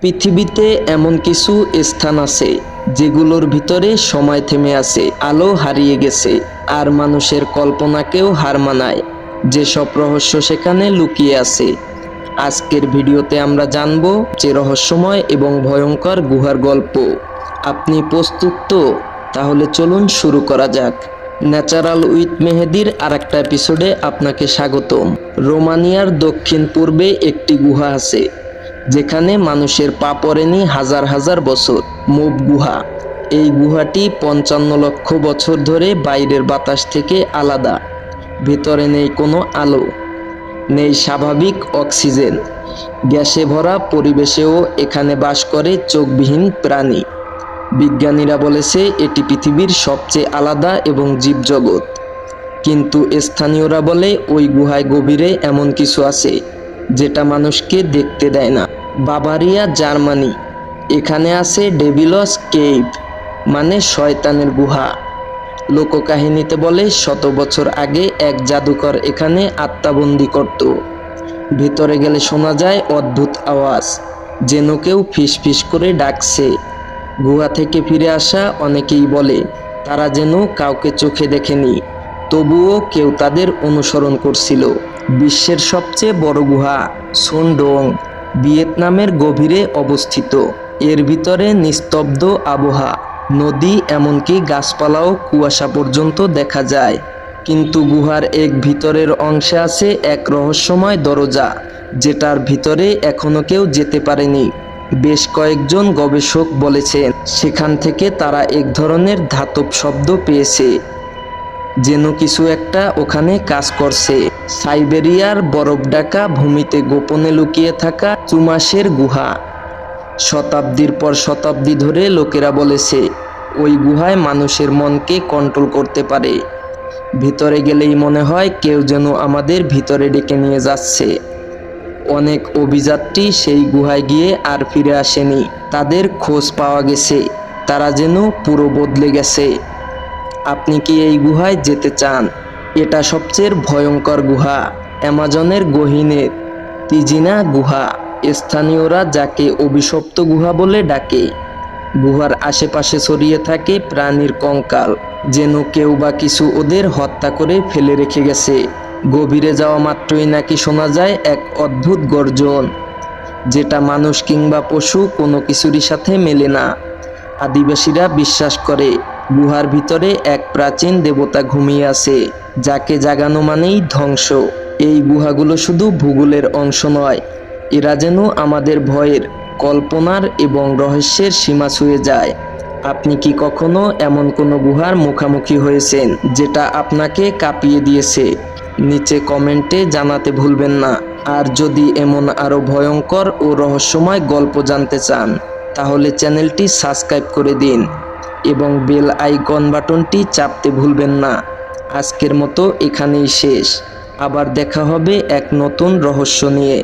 পৃথিবীতে এমন কিছু স্থান আছে, যেগুলোর ভিতরে সময় থেমে আছে, আলো হারিয়ে গেছে, আর মানুষের কল্পনাকেও হার মানায়। যেসব রহস্য সেখানে লুকিয়ে আছে। আজকের ভিডিওতে আমরা জানব যে রহস্যময় এবং ভয়ঙ্কর গুহার গল্প। আপনি প্রস্তুত তো? তাহলে চলুন শুরু করা যাক। ন্যাচারাল উইথ মেহেদির আর একটা এপিসোডে আপনাকে স্বাগতম। রোমানিয়ার দক্ষিণ পূর্বে একটি গুহা আছে। যেখানে মানুষের পা পড়েনি হাজার হাজার বছর। মুভ গুহা। এই গুহাটি পঞ্চান্ন লক্ষ বছর ধরে বাইরের বাতাস থেকে আলাদা। ভেতরে নেই কোনো আলো, নেই স্বাভাবিক অক্সিজেন। গ্যাসে ভরা পরিবেশেও এখানে বাস করে চোখবিহীন প্রাণী। বিজ্ঞানীরা বলেছে, এটি পৃথিবীর সবচেয়ে আলাদা এবং জীবজগৎ। কিন্তু স্থানীয়রা বলে, ওই গুহায় গভীরে এমন কিছু আছে, যেটা মানুষকে দেখতে দেয় না। Bavaria, Germany. এখানে আছে ডেভিলস কেভ মানে শয়তানের গুহা। লোককাহিনীতে বলে, শত বছর আগে এক জাদুকর এখানে আত্মাবন্দি করত। ভিতরে গেলে শোনা যায়, অদ্ভুত আওয়াজ, যেন কেউ ফিস করে ডাকছে। গুহা থেকে ফিরে আসা অনেকেই বলে, তারা যেন কাউকে চোখে দেখেনি, তবুও কেউ তাদের অনুসরণ করছিল। বিশ্বের সবচেয়ে বড় গুহা, সুনডোং। ভিয়েতনামের গভীরে অবস্থিত। এর ভিতরে নিস্তব্ধ আবহাওয়া, নদী এমনকি গাছপালাও কুয়াশা পর্যন্ত দেখা যায়। কিন্তু গুহার এক ভিতরের অংশে আছে এক রহস্যময় দরজা, যেটার ভিতরে এখনও কেউ যেতে পারেনি। বেশ কয়েকজন গবেষক বলেছেন, সেখান থেকে তারা এক ধরনের ধাতব শব্দ পেয়েছে। যেন কিছু একটা ওখানে কাজ করছে। সাইবেরিয়ার বরফ ডাকা ভূমিতে গোপনে লুকিয়ে থাকা চুমাসের গুহা। শতাব্দীর পর শতাব্দী ধরে লোকেরা বলেছে, ওই গুহায় মানুষের মনকে কন্ট্রোল করতে পারে। ভিতরে গেলেই মনে হয় কেউ যেন আমাদের ভিতরে ডেকে নিয়ে যাচ্ছে। অনেক অভিযাত্রী সেই গুহায় গিয়ে আর ফিরে আসেনি। তাদের খোঁজ পাওয়া গেছে, তারা যেন পুরো বদলে গেছে। আপনি কি এই গুহায় যেতে চান? এটা সবচেয়ে ভয়ঙ্কর গুহা, অ্যামাজনের গহীনের তিজিনা গুহা। স্থানীয়রা যাকে অভিশপ্ত গুহা বলে ডাকে। গুহার আশেপাশে ছড়িয়ে থাকে প্রাণীর কঙ্কাল, যেন কেউ বা কিছু ওদের হত্যা করে ফেলে রেখে গেছে। গভীরে যাওয়া মাত্রই নাকি শোনা যায় এক অদ্ভুত গর্জন, যেটা মানুষ কিংবা পশু কোনো কিছুরই সাথে মেলে না। আদিবাসীরা বিশ্বাস করে গুহার ভিতরে এক প্রাচীন দেবতা ঘুমিয়ে আছে, যাকে জাগানো মানেই ধ্বংস। এই গুহাগুলো শুধু ভূগোলের অংশ নয়, এরা যেন আমাদের ভয়ের, কল্পনার এবং রহস্যের সীমা ছুঁয়ে যায়। আপনি কি কখনো এমন কোনো গুহার মুখামুখি হয়েছেন, যেটা আপনাকে কাঁপিয়ে দিয়েছে? নিচে কমেন্টে জানাতে ভুলবেন না। আর যদি এমন আরও ভয়ঙ্কর ও রহস্যময় গল্প জানতে চান, তাহলে চ্যানেলটি সাবস্ক্রাইব করে দিন। এবং বেল আইকন বাটনটি চাপতে ভুলবেন না। আজকের মতো এখানেই শেষ। আবার দেখা হবে এক নতুন রহস্য নিয়ে।